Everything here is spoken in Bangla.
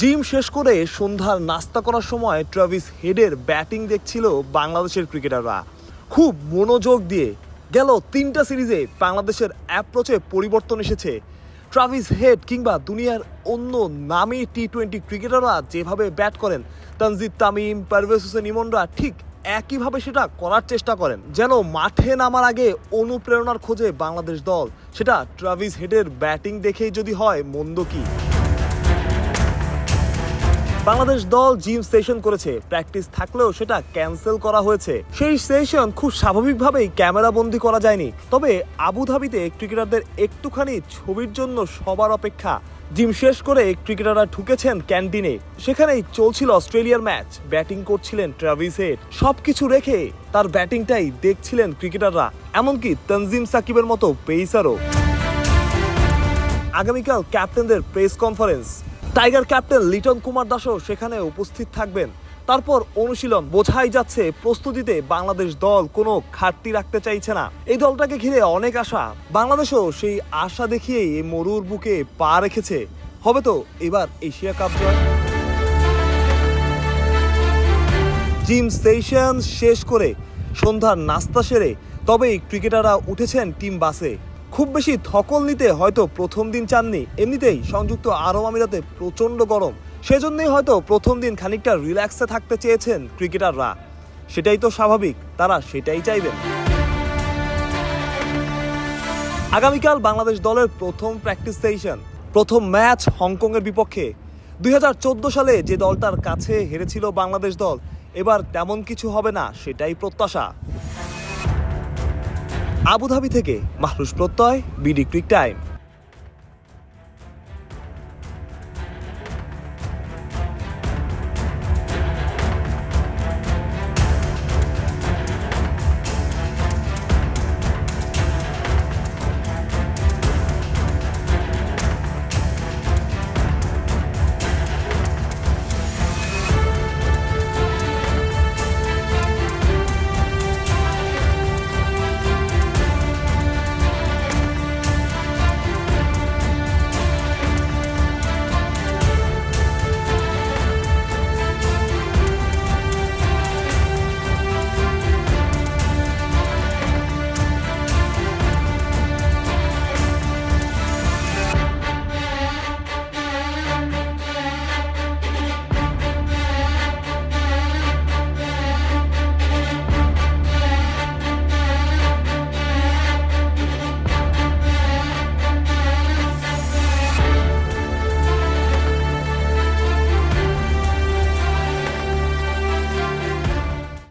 জিম শেষ করে সন্ধ্যার নাস্তা করার সময় ট্রাভিস হেডের ব্যাটিং দেখছিল বাংলাদেশের ক্রিকেটাররা। খুব মনোযোগ দিয়ে গেল তিনটা সিরিজে বাংলাদেশের অ্যাপ্রোচে পরিবর্তন এসেছে। ট্রাভিস হেড কিংবা দুনিয়ার অন্য নামী টি টোয়েন্টি ক্রিকেটাররা যেভাবে ব্যাট করেন, তানজিদ তামিম, পারভেজ হোসেন ইমনরা ঠিক একইভাবে সেটা করার চেষ্টা করেন। যেন মাঠে নামার আগে অনুপ্রেরণার খোঁজে বাংলাদেশ দল। সেটা ট্রাভিস হেডের ব্যাটিং দেখেই যদি হয়, মন্দ কি? বাংলাদেশ দল জিম সেশন করেছে। প্র্যাকটিস থাকলেও সেটা ক্যান্সেল করা হয়েছে। সেই সেশন খুব স্বাভাবিকভাবেই ক্যামেরা বন্দি করা যায়নি। তবে আবুধাবিতে ক্রিকেটারদের একটুখানি ছবির জন্য সবার অপেক্ষা। জিম শেষ করে ক্রিকেটাররা ঢুকেছেন ক্যান্টিনে। সেখানেই চলছিল অস্ট্রেলিয়ার ম্যাচ। ব্যাটিং করছিলেন ট্রাভিস হেড। সবকিছু রেখে তার ব্যাটিংটাই দেখছিলেন ক্রিকেটাররা। এমনকি তনজিম সাকিবের মতো পেইসারও। আগামীকাল ক্যাপ্টেনদের press conference. Tiger captain Liton Kumar দাসও সেখানে উপস্থিত থাকবেন। তারপর অনুশীলন বোঝাই যাচ্ছে, প্রস্তুতিতে বাংলাদেশ দল কোনো ঘাটতি রাখতে চাইছে না। এই দলটাকে ঘিরে অনেক আশা। বাংলাদেশও সেই আশা দেখিয়েই মরুর বুকে পা রেখেছে। হবে তো এবার এশিয়া কাপ জয়। জিম সেশন শেষ করে সন্ধ্যার নাস্তা সেরে তবেই ক্রিকেটাররা উঠেছেন টিম বাসে। খুব বেশি ধকল নিতে হয়তো প্রথম দিন চাননি। এমনিতেই সংযুক্ত আরব আমিরাতে প্রচণ্ড গরম। সেজন্যই হয়তো প্রথম দিন খানিকটা রিল্যাক্সে থাকতে চেয়েছেন ক্রিকেটাররা। সেটাই তো স্বাভাবিক, তারা সেটাই চাইবেন। আগামীকাল বাংলাদেশ দলের প্রথম প্র্যাকটিস সেশন প্রথম ম্যাচ হংকংয়ের বিপক্ষে। দুই হাজার চোদ্দ সালে যে দলটার কাছে হেরেছিল বাংলাদেশ দল, এবার তেমন কিছু হবে না, সেটাই প্রত্যাশা। আবুধাবি থেকে মাহরুষ প্রত্যয় বিডি ক্রিক টাইম।